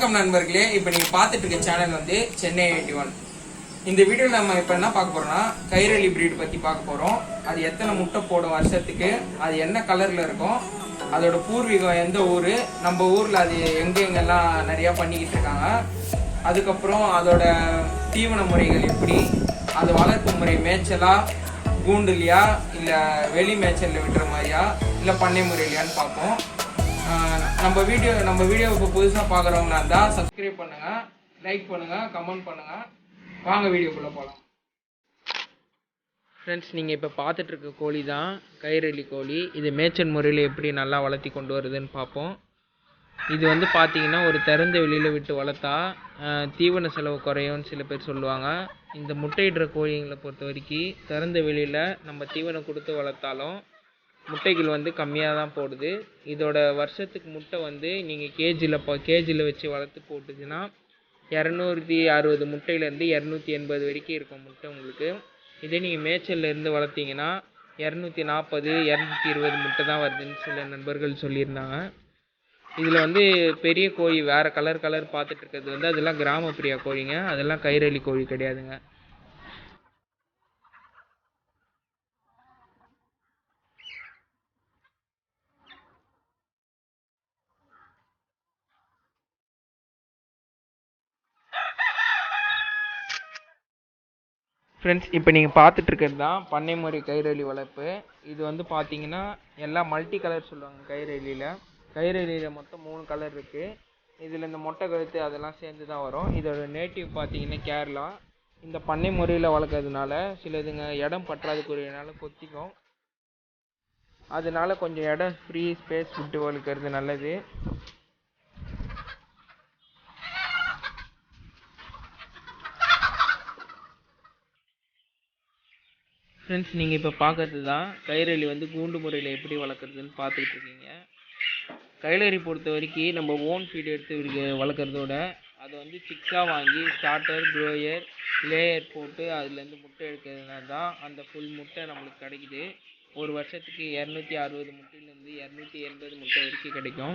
வணக்கம் நண்பர்களே. இப்போ நீங்க பார்த்துட்டு இருக்க சேனல் வந்து சென்னை எயிட்டி ஒன் இந்த வீடியோவில் நம்ம இப்போ என்ன பார்க்க போறோம்னா கைரளி பிரீட் பத்தி பார்க்க போறோம். அது எத்தனை முட்டை போடும் வருஷத்துக்கு அது என்ன கலர்ல இருக்கும் அதோட பூர்வீகம் எந்த ஊர் நம்ம ஊர்ல அது எங்கெங்கெல்லாம் நிறைய பண்ணிக்கிட்டு இருக்காங்க. அதுக்கப்புறம் அதோட தீவன முறைகள் எப்படி அது வளர்ப்பு முறை மேய்ச்சலா கூண்டுலையா இல்லை வெளி மேய்ச்சலில் விட்டுற மாதிரியா இல்லை பண்ணை முறையிலையான்னு பார்ப்போம். நம்ம வீடியோ நம்ம வீடியோ இப்போ புதுசாக பார்க்குறவங்களா இருந்தால் சப்ஸ்கிரைப் பண்ணுங்கள் லைக் பண்ணுங்கள் கமெண்ட் பண்ணுங்கள் வாங்க வீடியோக்குள்ளே போகலாம் ஃப்ரெண்ட்ஸ் நீங்கள் இப்போ பார்த்துட்ருக்க கோழி தான் கயிறலி கோழி. இது மேய்ச்சல் முறையில் எப்படி நல்லா வளர்த்தி கொண்டு வருதுன்னு பார்ப்போம். இது வந்து பார்த்தீங்கன்னா ஒரு திறந்த வெளியில் விட்டு வளர்த்தா தீவன செலவு குறையும்னு சில பேர் சொல்லுவாங்க. இந்த முட்டையிடுற கோழிங்களை பொறுத்த வரைக்கும் திறந்த வெளியில் நம்ம தீவனம் கொடுத்து வளர்த்தாலும் முட்டைகள் வந்து கம்மியாக தான் போடுது. இதோட வருஷத்துக்கு முட்டை வந்து நீங்கள் கேஜியில் இப்போ கேஜியில் வச்சு வளர்த்து போட்டுச்சுன்னா இரநூத்தி அறுபது முட்டையிலேருந்து இரநூத்தி எண்பது வரைக்கும் இருக்கும் முட்டை உங்களுக்கு. இதே நீங்கள் மேய்ச்சல்ல இருந்து வளர்த்தீங்கன்னா இரநூத்தி நாற்பது இரநூத்தி இருபது முட்டை தான் வருதுன்னு சில நண்பர்கள் சொல்லியிருந்தாங்க. இதில் வந்து பெரிய கோழி வேறு கலர் கலர் பார்த்துட்டு இருக்கிறது வந்து அதெல்லாம் கிராமப்பிரியா கோழிங்க. அதெல்லாம் கைரளி கோழி கிடையாதுங்க. ஃப்ரெண்ட்ஸ் இப்போ நீங்கள் பார்த்துட்டு இருக்கிறது தான் பண்ணை முறை கைரளி வளர்ப்பு. இது வந்து பார்த்தீங்கன்னா எல்லாம் மல்டி கலர் சொல்லுவாங்க கைரளியில் கைரளியில் மொத்தம் மூணு கலர் இருக்குது இதில் இந்த மொட்டை கழுத்து அதெல்லாம் சேர்ந்து தான் வரும். இதோட நேட்டிவ் பார்த்தீங்கன்னா கேரளா. இந்த பண்ணை முறையில் வளர்க்கறதுனால சிலதுங்க இடம் பற்றாதுக்குரியனால கொத்திக்கும். அதனால கொஞ்சம் இடம் ஃப்ரீ ஸ்பேஸ் விட்டு வளர்க்குறது நல்லது. ஃப்ரெண்ட்ஸ் நீங்கள் இப்போ பார்க்கறது தான் கைரளி வந்து கூண்டு முறையில் எப்படி வளர்க்குறதுன்னு பார்த்துக்கிட்டு இருக்கீங்க. கைரளி பொறுத்த வரைக்கும் நம்ம ஓன் ஃபீட் எடுத்து வளர்க்குறதோட அதை வந்து சிக்ஸாக வாங்கி ஸ்டார்டர் ப்ரோயர் லேயர் போட்டு அதுலேருந்து முட்டை எடுக்கிறதுனால தான் அந்த ஃபுல் முட்டை நம்மளுக்கு கிடைக்குது. ஒரு வருஷத்துக்கு இரநூத்தி அறுபது முட்டையிலேருந்து இரநூத்தி எண்பது முட்டை வரைக்கும் கிடைக்கும்.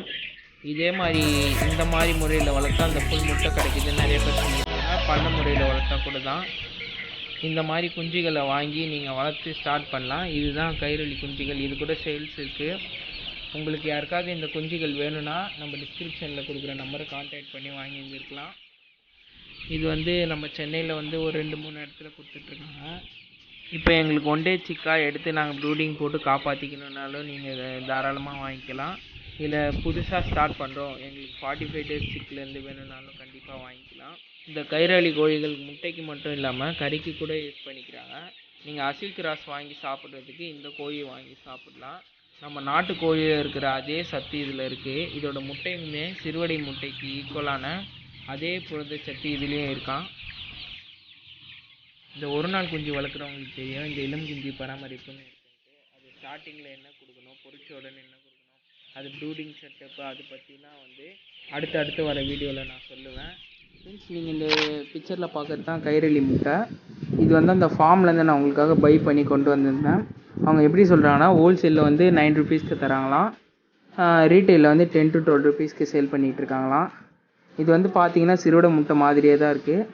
இதே மாதிரி இந்த மாதிரி முறையில் வளர்த்தா அந்த ஃபுல் முட்டை கிடைக்குதுன்னு நிறைய பேர் சொல்லியிருக்காங்க. பண்ண முறையில் வளர்த்தா கூட தான் இந்த மாதிரி குஞ்சுகளை வாங்கி நீங்கள் வளர்த்து ஸ்டார்ட் பண்ணலாம். இதுதான் கைரளி குஞ்சுகள். இது கூட சேல்ஸ் இருக்குது உங்களுக்கு யாருக்காவது இந்த குஞ்சுகள் வேணும்னா நம்ம டிஸ்கிரிப்ஷனில் கொடுக்குற நம்பரை காண்டாக்ட் பண்ணி வாங்கி வந்துருக்கலாம் இது வந்து நம்ம சென்னையில் வந்து ஒரு ரெண்டு மூணு இடத்துல கொடுத்துட்ருக்காங்க. இப்போ எங்களுக்கு ஒன் டே சிக்காக எடுத்து நாங்கள் ப்ரூடிங் போட்டு காப்பாற்றிக்கணுன்னாலும் நீங்கள் தாராளமாக வாங்கிக்கலாம். இல்லை புதுசாக ஸ்டார்ட் பண்ணுறோம் எங்களுக்கு ஃபார்ட்டி ஃபைவ் டேஸ் சிக்கிலேருந்து வேணும்னாலும் கண்டிப்பாக வாங்கிக்கலாம். இந்த கைராளி கோழிகள் முட்டைக்கு மட்டும் இல்லாமல் கறிக்கு கூட யூஸ் பண்ணிக்கிறாங்க. நீங்கள் அசில் கிராஸ் வாங்கி சாப்பிட்றதுக்கு இந்த கோழி வாங்கி சாப்பிட்லாம். நம்ம நாட்டு கோழியில் இருக்கிற அதே சத்து இதில் இருக்குது இதோட முட்டையுமே சிறுவடை முட்டைக்கு ஈக்குவலான அதே புரத சத்து இதுலேயும் இருக்கான் இந்த ஒரு நாள் குஞ்சு வளர்க்குறவங்களுக்கு தெரியும். இந்த இளம் குஞ்சு பராமரிப்புன்னு இருக்குன்ட்டு அது ஸ்டார்டிங்கில் என்ன கொடுக்கணும்? பொறிச்ச உடனே என்ன கொடுக்கணும்? அது ப்ரூடிங் செட்டப்பு அது பற்றிலாம் வந்து அடுத்து அடுத்து வர வீடியோவில் நான் சொல்லுவேன். ஃப்ரெண்ட்ஸ் நீங்கள் இந்த பிக்சரில் பார்க்குறது தான் கைரளி முட்டை. இது வந்து அந்த ஃபார்ம்லேருந்து நான் உங்களுக்காக பை பண்ணி கொண்டு வந்திருந்தேன். அவங்க எப்படி சொல்கிறாங்கன்னா ஹோல்சேலில் வந்து நைன் ருபீஸ்க்கு தராங்களாம். ரீட்டெயிலில் வந்து டென் டு டுவெல் ருபீஸ்க்கு சேல் பண்ணிகிட்டு இருக்காங்களாம். இது வந்து பார்த்தீங்கன்னா சிறுவிட முட்டை மாதிரியே தான் இருக்குது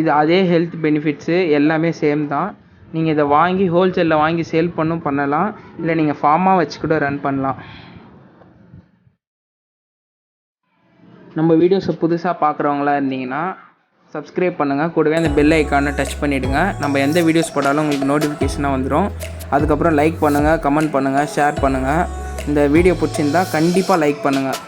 இது அதே ஹெல்த் பெனிஃபிட்ஸு எல்லாமே சேம் தான். நீங்கள் இதை வாங்கி ஹோல்சேலில் வாங்கி சேல் பண்ணும் பண்ணலாம். இல்லை நீங்கள் ஃபார்மாக வச்சு கூட ரன் பண்ணலாம். நம்ம வீடியோஸை புதுசாக பார்க்குறவங்களா இருந்தீங்கன்னா சப்ஸ்கிரைப் பண்ணுங்கள் கூடவே அந்த பெல் ஐக்கானை டச் பண்ணிவிடுங்க நம்ம எந்த வீடியோஸ் போட்டாலும் உங்களுக்கு நோட்டிஃபிகேஷனாக வந்துடும் அதுக்கப்புறம் லைக் பண்ணுங்கள் கமெண்ட் பண்ணுங்கள் ஷேர் பண்ணுங்கள் இந்த வீடியோ பிடிச்சிருந்தா கண்டிப்பாக லைக் பண்ணுங்கள்